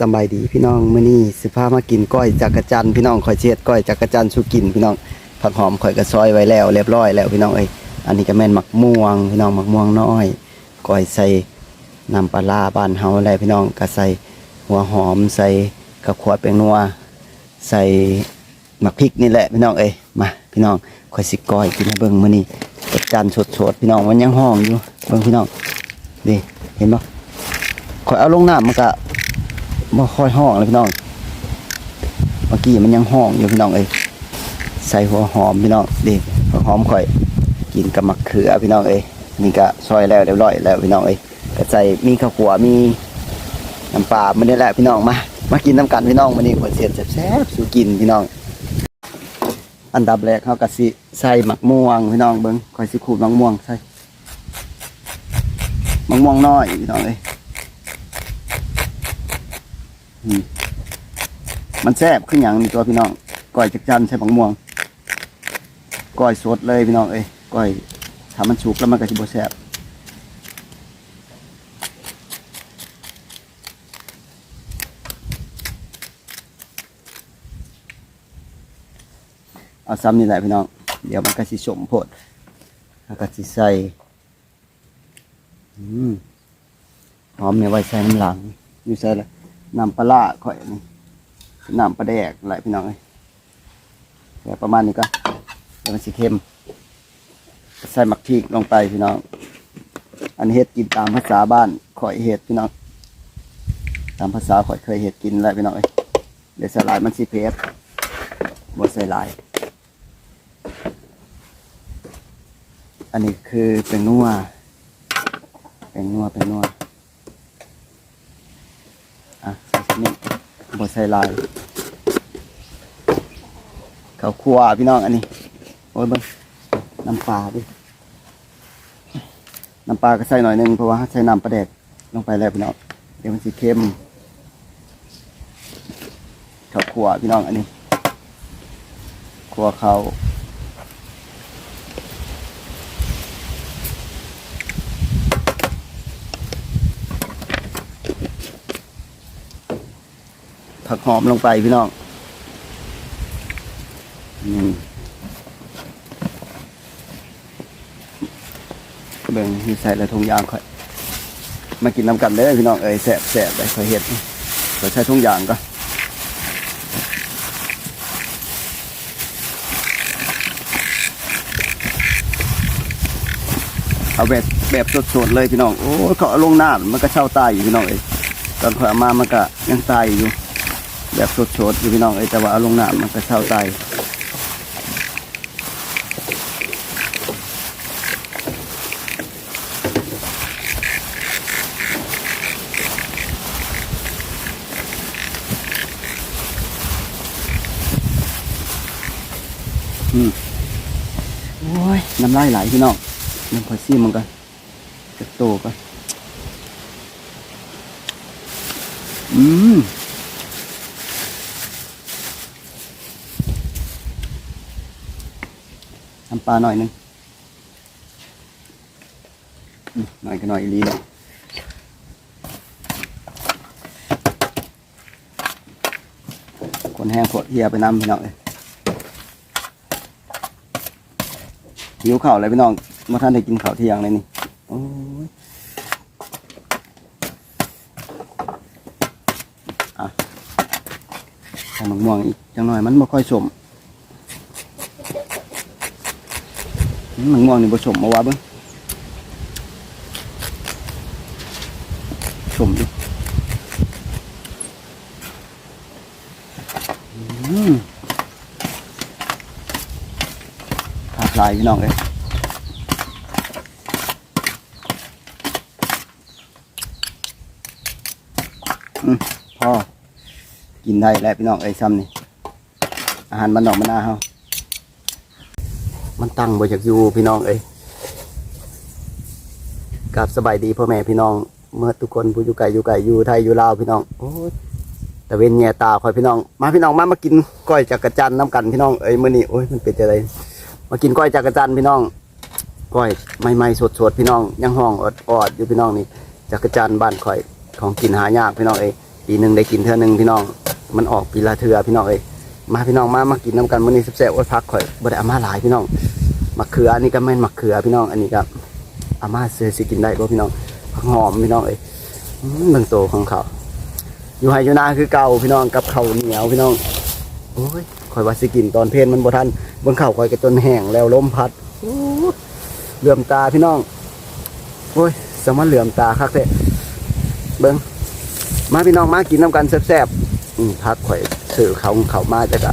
สบายดีพี่น้องมื้อนี้สิพามากินก้อยจักรจันพี่น้องข่อยเชียดก้อยจักรจันทร์สุกินพี่น้องผักหอมข่อยก็ซอยไว้แล้วเรียบร้อยแล้วพี่น้องเอ้ยอันนี้ก็แม่นมักม่วงพี่น้องหมักม่วงน้อยก้อยใส่น้ำปลาร้าบ้านเฮาอะไรพี่น้องก็ใส่หัวหอมใส่กระขวดแป้งนัวใส่หมักพริกนี่แหละพี่น้องเอ้ยมาพี่น้องข่อยสิก้อยกินให้เบิ่งมื้อนี้จักรจันสดๆพี่น้องมันยังห้องอยู่เบิ่งพี่น้องนี่เห็นบ่ข่อยเอาลงน้ำมันก็ บ่ค่อยห้องเลยพี่น้องเมื่อกี้มันยังห้องอยู่พี่น้องเอ้ยใส่หัวหอมพี่น้องดิหัวหอมข่อย กินกับมะเขือพี่น้องเอ้ยนี่ก็ซอยแล้วเรียบร้อยแล้วพี่น้องเอ้ยก็ใส่มีข้าวขัวมีน้ำปลามันนี่แหละพี่น้องมามากินน้ำกันพี่น้องวันนี้ขวดเสียดแซ่บๆสู่กินพี่น้อง อันดับแรกเขาก็สิใส่หมักม่วงพี่น้องเบิ้งข่อยสิขูดหมักม่วงใส่หมักม่วงน้อยพี่น้องเอ้ย มันแซ่บขึ้นอหย่างนี้ตัวพี่น้องก้อยจักจันใส่ผักม่วงก้อยสดเลยพี่น้องเอ้ยก้อยถ้ามันสุกแล้วมันก็สิบ่แซ่บเอาซ้ำนี่แหละพี่น้อง เดี๋ยวมันก็สิสมโพดแล้วก็สิใส่หอมเนี่ยไว้ใส่น้ำหลังอยู่ใส่ละ น้ำปลาข่อยนี่น้ำปลาแดกอะไรพี่น้องเอ้ยแต่ประมาณนี้ก็เดี๋ยวมันสิเค็มใส่หมักพริกลงไปพี่น้อง อันนี้เฮ็ดกินตามภาษาบ้านข่อยเฮ็ดพี่น้อง ตามภาษาข่อยเคยเฮ็ดกินแล้วพี่น้องเอ้ยเดี๋ยวใส่ลายมันสิเผ็ดบ่ใส่ลาย อันนี้คือเป็นนัวเป็นนัวเป็นนัว อะใส่สักนิดบดใส่ลายข้าวคั่วพี่น้องอันนี้ โอ้ยเบิ้งน้ำปลาดิน้ำปลาก็ใส่หน่อยหนึงเพราะว่าใส่น้ำปลาแดกลงไปแล้วพี่น้องเดี๋ยวมันสิเค็มข้าวคั่วพี่น้องอันนี้คั่วเขา ผักหอมลงไปพี่น้องนี่เบิ่งมีใส่ละทงยางค่อย มากินน้ำกันเลยพี่น้องเอ้ยแสบแสบได้ค่อยเห็ดค่อยใช้ทงยางก็เอาแบบแบบสดๆเลยพี่น้อง โอ้เขาเอาลงน้ำมันก็เช่าตายอยู่พี่น้องเอ้ยตอนข่อยเอามามันก็ยังตายอยู่ แบบสดๆอยู่พี่น้องเอ้ยแต่ว่าเอาลงน้ำมันก็เช่าตายอืมโอ้ยน้ำลายไหลพี่น้องน้ำพอซี่มันก็จะโตก็อืม น้ำ ปลาหน่อยหนึงหน่อยก็หน่อยอีลีเลยคนแห้งขวดเฮียไปน้ำพี่น้องเลยหิวข้าเลยพี่น้องเมื่อท่านได้กินข้าวเที่ยงเลยนี่อ้ยอะใส่มกม่วงอีกจังหน่อยมันไม่ค่อยสม หนังม่วงนี่ผสมมาว่าเบิ้งชมดูอืมขาดลายพี่น้องเลยอืมพอกินได้แล้วพี่น้องเอ้ซ้ำนี่อาหารมันดอกมันนาเฮา มันตั้งบ่จากอยู่พี่น้องเอ้ยกับสบายดีพ่อแม่พี่น้อง เมื่อทุกคนผู้อยู่ไกลอยู่ไกลอยู่ไทยอยู่ลาวพี่น้องโอ้ยแต่เวนแง่ตาคอยพี่น้อง มาพี่น้องมามากินก้อยจักระจันน้ำกันพี่น้องเอ้ยมื้อนี้โอ้ยมันเป็นจะไรมากินก้อยจักระจันพี่น้องก้อยใหม่ๆสดๆพี่น้องยังห้องอดๆอยู่พี่น้องนี่จักระจันบ้านข่อยของกินหายากพี่น้องเอ้ยปีหนึ่งได้กินเท่านึงพี่น้อง มันออกปีละเทือพี่น้องเอ้ย มาพี่น้องมามากินน้ำกันมื้อนี้แซ่บๆโอ้ยพักข่อยบ่ได้อามาหลายพี่น้องมะเขืออันนี้ก็แม่นมะเขือพี่น้องอันนี้ก็อามาซื้อสิกินได้บ่พี่น้องผักหอมพี่น้องเอ้ยอืมเบิ่งโตของเขาอยู่ไห้อยู่นาคือเก่าพี่น้องกับเขาเหนียวพี่น้องโอ้ยข่อยว่าสิกินตอนเพลนมันบ่ทันเบิ่งข้าข่อยก็จนแห้งแล้วล้มพัดเหลื่อมตาพี่น้องโอ้ยสมันเหลื่อมตาคักเด้เบิ่งมาพี่น้องมากินน้ำกันแซ่บๆ พักข่อยสื่อเขาเขามาจะกะ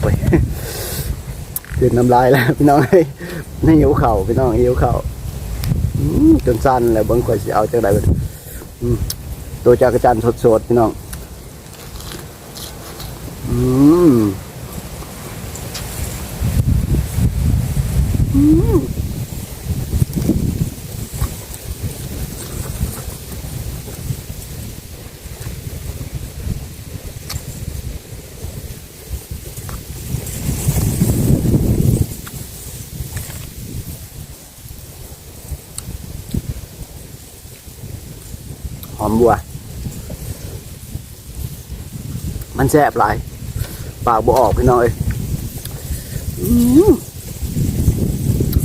โอ้ยเดืนน้ำลายแล้วพี่น้องให้ให้หิวเข่าพี่น้องหิวเข่าจนสั้นแล้วบางข่อยสิเอาจากไหนตัวจากรจันสดๆพี่น้อง อืม บัว มันแซ่บหลาย ปากบ่ออกพี่น้องเอ้ย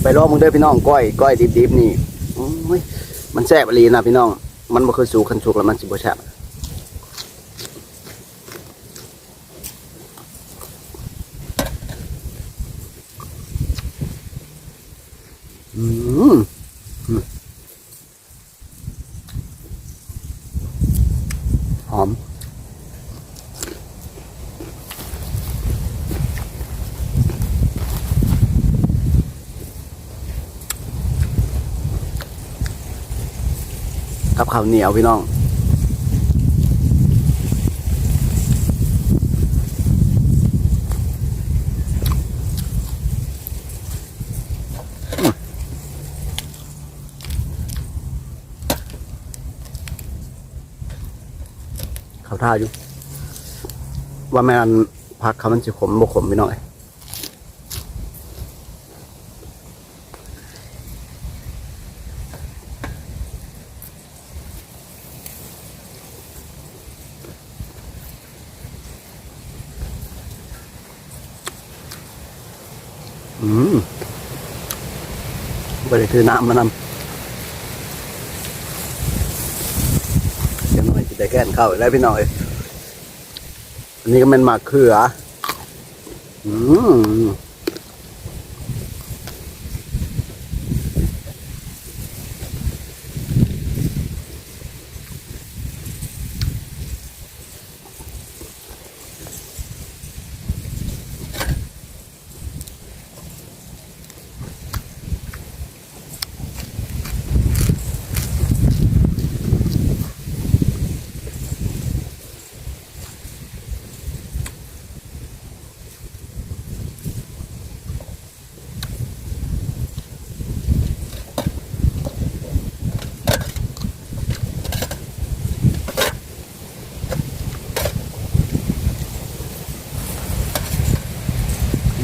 ไปรอบมึงเด้อพี่น้องก้อยก้อยดิบๆนี่มันแซ่บอีหลีนะพี่น้อง มันบ่เคยสูคันสุกแล้วมันสิบ่แซ่บอืม กับข้าวเหนียวพี่น้อง เขาท่าอยู่ ว่าแม่นพักเขามันจะขมบ่ขมพี่น้องเอ้ยอืมบริ คือน้ำมานำเดี๋ยวหน่อยจะได้แก้นเข้าแล้วพี่หน่อย อันนี้ก็เป็นหมากเขือ อืม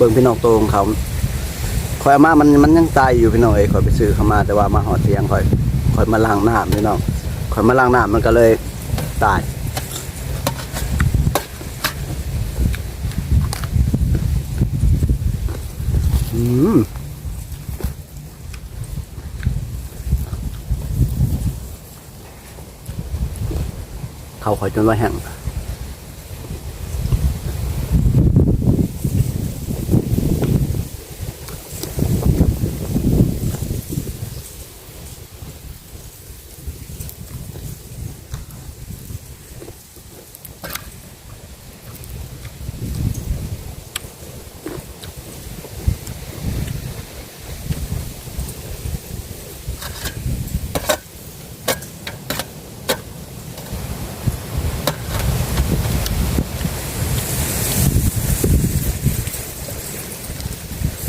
บิ่งพี่น้องโตของเขาคอยมามันมันยังตายอยู่พี่น้องเอ้ยคอยไปซื้อเขามาแต่ว่ามาหอดเทียงคอยคอยมาล้างน้ำพี่น้องคอยมาล้างน้ำมันก็เลยตายอืมเขาคอยจนว่าแห้ง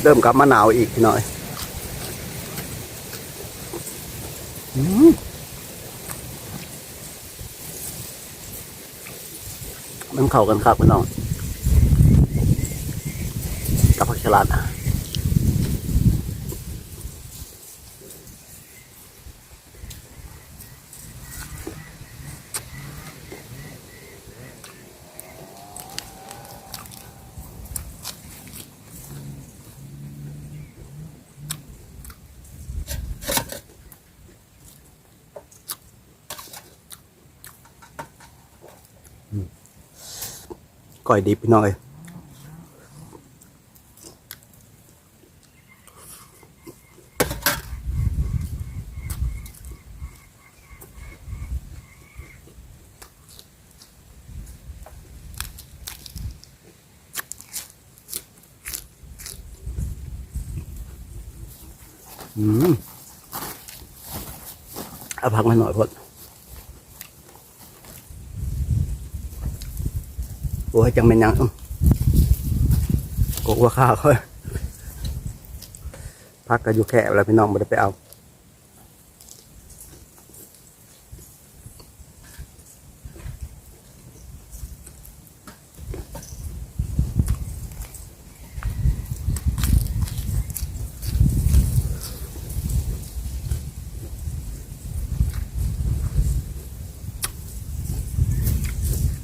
เริ่มกลับมาหนาวอีกหน่อยมมันเข้ากันครับพี่น้องกับผักฉลาดนะ ก่อยดิบพี่น้องเอ้ยอืมเอาพักมาหน่อยพด โอ้ยจังเป็นยังกกว่าข้าวเขาพักกันอยู่แค่แล้วพี่น้องไม่ได้ไปเอา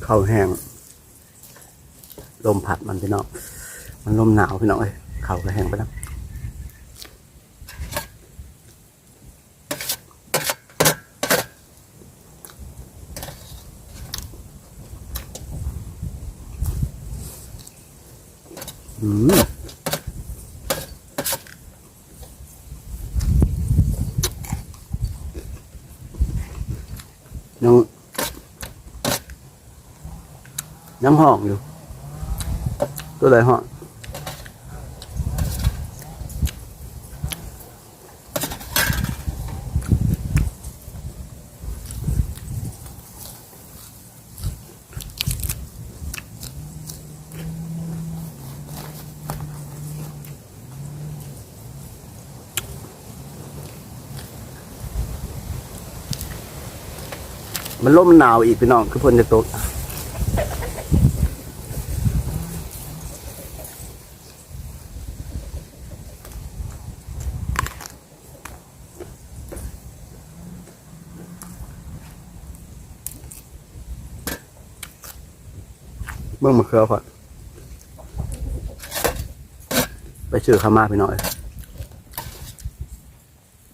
ข้าวแห้ง ลมผัดมันพี่น้อง มันลมหนาวพี่น้องเอ้ยข้าก็แห้งไปแล้วอืมยังยังห้องอยู่ ตัวไหนห้องมันล่มหนาวอีกพี่น้องคือเพนจะตก บิ่งมะเขือก่อนไปชื่อขามาพี่น้อย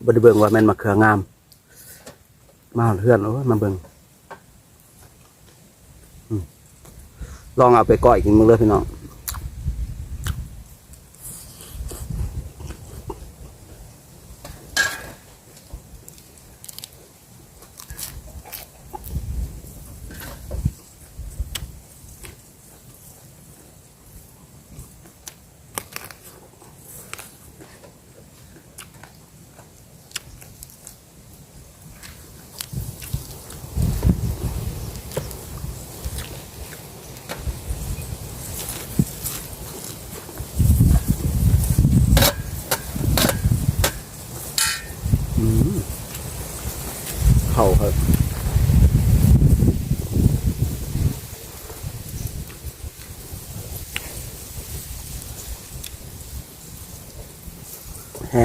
บไดเบิ่งว่าแม่นมะเขืองาม มาเพื่อนโอ้ยมาเบิ่งลองเอาไปก่อยกินมึงเลยพี่น้อง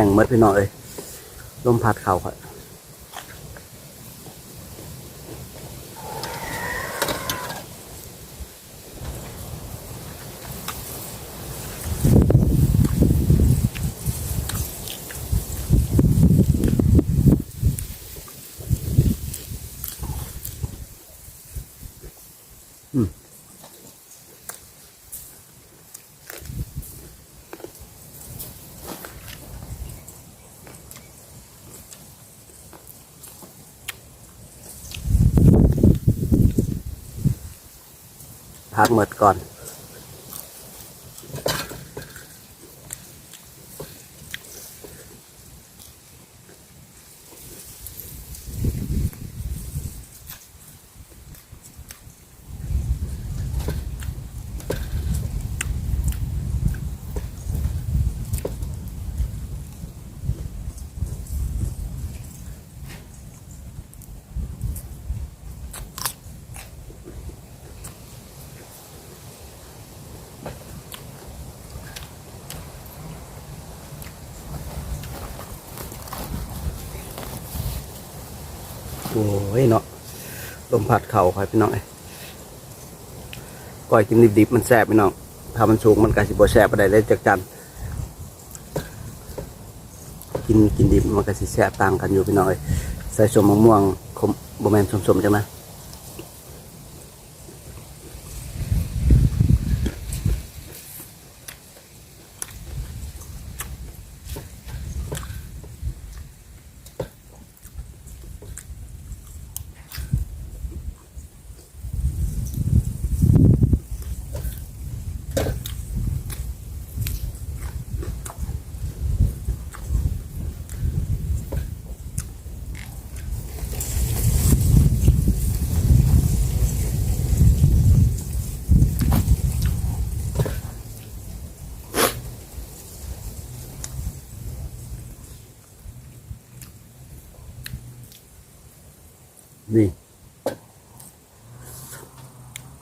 งหมดพี่น้องเอ้ยลมพัดเข่าครับ พักหมดก่อน โอ้ยเนาะลมพัดเข่าครับพี่น้องไอ้ยก้อยกินดิบๆมันแสบพี่น้องถ้ามันสูงมันก็สิบแสบไปได้เลยจากจันกินกินดิบมันก็สิแสบต่างกันอยู่พี่น้องไอ้ยใส่สมมะม่วงคมบะแมนสมๆจังนะ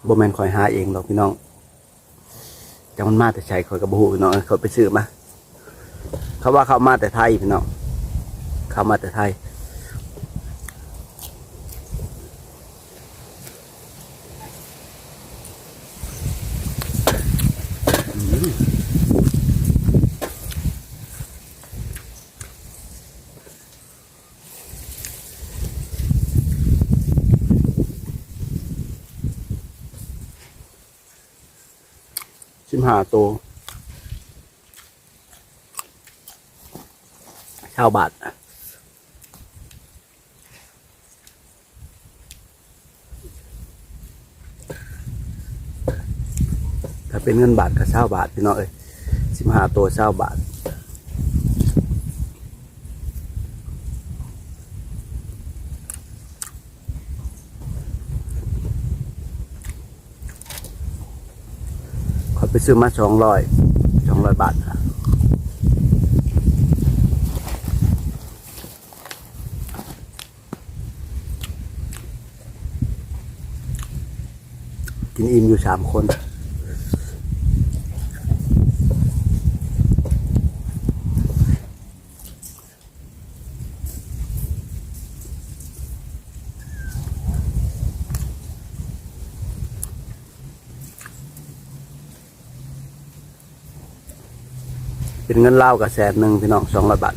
บ่แมนคอยหาเองหรอกพี่น้องจังมันมาแต่ใช้คอยกับบูพี่น้องเขาไปซื้อมาเขาว่าเขามาแต่ไทยพี่น้องเขามาแต่ไทย สิบห้าตัวเช่าบาทถ้าเป็นเงินบาทก็เช่าบาทพี่น้องเอ้ยสิบห้าตัวเช่าบาท เขาไป ซื้อมาสองร้อยสองร้อยบาทกินอิ่มอยู่สามคน เป็นเงินเล่าวกับแสนหนึ่งพี่น้องสองร้อยบาท